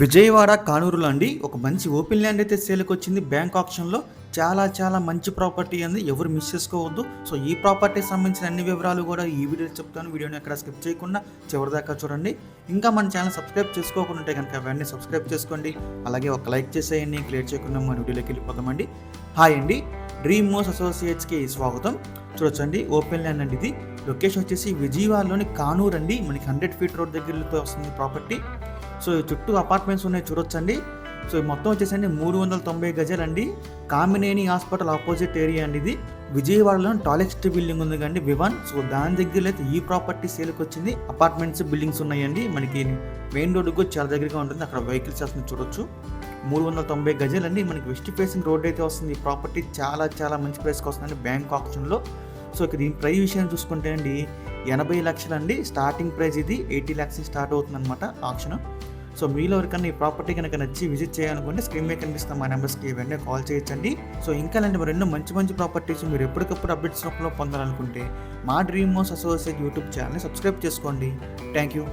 విజయవాడ కానూరులో అండి ఒక మంచి ఓపెన్ ల్యాండ్ అయితే సేల్కి వచ్చింది. బ్యాంక్ ఆప్షన్లో చాలా చాలా మంచి ప్రాపర్టీ అంది ఎవరు మిస్ చేసుకోవద్దు. సో ఈ ప్రాపర్టీకి సంబంధించిన అన్ని వివరాలు కూడా ఈ వీడియో చెప్తాను. వీడియోని ఎక్కడ స్కిప్ చేయకుండా చివరి దాకా చూడండి. ఇంకా మన ఛానల్ సబ్స్క్రైబ్ చేసుకోకుండా కనుక వెంటనే సబ్స్క్రైబ్ చేసుకోండి. అలాగే ఒక లైక్ చేసేయండి. క్లియర్ చేయకుండా మన వీడియోలోకి వెళ్ళిపోతామండి హాయ్ అండి. డ్రీమ్ మోస్ అసోసియేట్స్కి స్వాగతం. చూడొచ్చండి. ఓపెన్ ల్యాండ్ అండి ఇది. లొకేషన్ వచ్చేసి విజయవాడలోని కానూరు అండి. మనకి హండ్రెడ్ ఫీట్ రోడ్ దగ్గరతో వస్తుంది ప్రాపర్టీ. సో చుట్టూ అపార్ట్మెంట్స్ ఉన్నాయి చూడొచ్చండి. సో మొత్తం వచ్చేసండి మూడు వందల తొంభై గజాలండి. కామినేని హాస్పిటల్ ఆపోజిట్ ఏరియా అండి ఇది. విజయవాడలో టాలెక్స్ట్ బిల్డింగ్ ఉంది కండి వివాన్. సో దాని దగ్గరలో అయితే ఈ ప్రాపర్టీ సేల్కి వచ్చింది. అపార్ట్మెంట్స్ బిల్డింగ్స్ ఉన్నాయండి. మనకి మెయిన్ రోడ్డుకు చాలా దగ్గరగా ఉంటుంది. అక్కడ వెహికల్స్ వస్తుంది చూడొచ్చు. మూడు వందల తొంభై గజాలండి. మనకి వెస్ట్ ఫేసింగ్ రోడ్ అయితే వస్తుంది. ఈ ప్రాపర్టీ చాలా చాలా మంచి ప్లేస్కి వస్తుందండి. బ్యాంక్ ఆప్షన్లో సో ఇక దీని ప్రైస్ విషయాన్ని చూసుకుంటే అండి ఎనభై లక్షలండి. స్టార్టింగ్ ప్రైస్ ఇది ఎయిటీ ల్యాక్స్ స్టార్ట్ అవుతుంది అనమాట ఆప్షన్ సో మీలో ఎవరికన్నా ఈ ప్రాపర్టీ కనుక నచ్చి విజిట్ చేయాలనుకుంటే స్క్రీన్ మీద కనిపిస్తున్న మా నెంబర్స్కి వెంటనే కాల్ చేయొచ్చండి. సో ఇంకా అలాంటి మరి ఎన్నో మంచి మంచి ప్రాపర్టీస్ మీరు ఎప్పటికప్పుడు అప్డేట్స్ రూపంలో పొందాలనుకుంటే మా డ్రీమ్ మోస్ అసోసియేట్ యూట్యూబ్ ఛానల్ని సబ్స్క్రైబ్ చేసుకోండి. Thank you